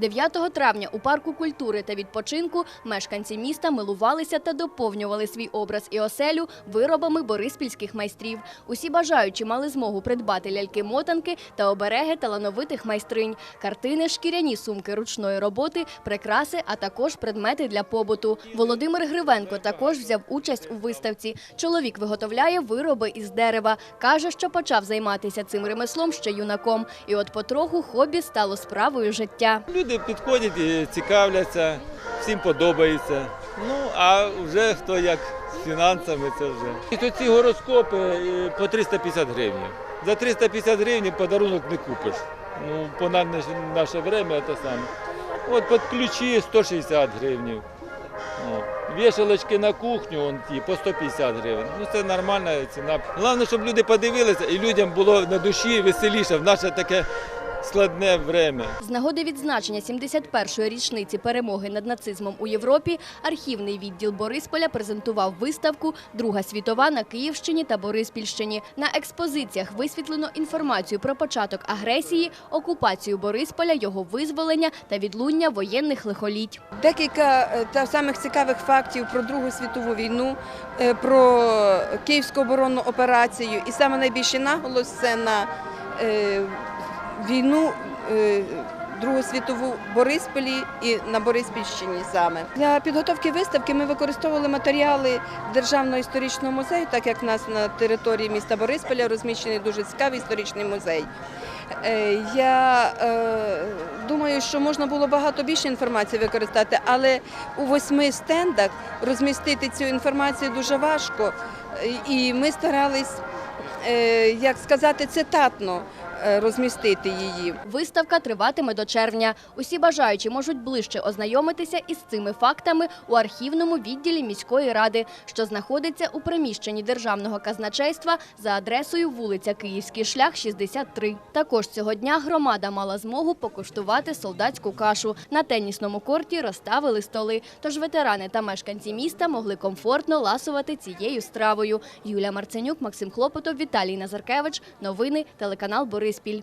9 травня у парку культури та відпочинку мешканці міста милувалися та доповнювали свій образ і оселю виробами бориспільських майстрів. Усі бажаючі мали змогу придбати ляльки-мотанки та обереги талановитих майстринь, картини, шкіряні сумки ручної роботи, прикраси, а також предмети для побуту. Володимир Гривенко також взяв участь у виставці. Чоловік виготовляє вироби із дерева. каже, що почав займатися цим ремеслом ще юнаком, і от потроху хобі стало справою життя. Люди підходять і цікавляться, всім подобається. Ну, а вже хто як з фінансами, це вже. І то ці гороскопи е, по 350 гривень. За 350 гривень подарунок не купиш. Ну, по на- наше, наше время це саме. От під ключі 160 гривень. Вішалочки на кухню он ті, по 150 гривень. Ну це нормальна ціна. Головне, щоб люди подивилися і людям було на душі веселіше в наше таке складне время. З нагоди відзначення 71-ї річниці перемоги над нацизмом у Європі архівний відділ Борисполя презентував виставку Друга світова на Київщині та Бориспільщині. На експозиціях висвітлено інформацію про початок агресії, окупацію Борисполя, його визволення та відлуння воєнних лихоліть. Декілька е, та самих цікавих фактів про Другу світову війну, е, про Київську оборонну операцію. І саме найбільший наголос це на е, війну. е, Другу світову в Борисполі і на Бориспільщині саме для підготовки виставки ми використовували матеріали Державного історичного музею, так як в нас на території міста Борисполя розміщений дуже цікавий історичний музей. Е, Я е, думаю, що можна було багато більше інформації використати, але у восьми стендах розмістити цю інформацію дуже важко. І ми старались, як сказати, цитатно розмістити її. Виставка триватиме до червня. Усі бажаючі можуть ближче ознайомитися із цими фактами у архівному відділі міської ради, що знаходиться у приміщенні державного казначейства за адресою вулиця Київський шлях, 63. Також цього дня громада мала змогу покуштувати солдатську кашу. На тенісному корті розставили столи. Тож ветерани та мешканці міста могли комфортно ласувати цією стравою. Юлія Марценюк, Максим Хлопотов, Віталій Назаркевич. Новини телеканал Crispil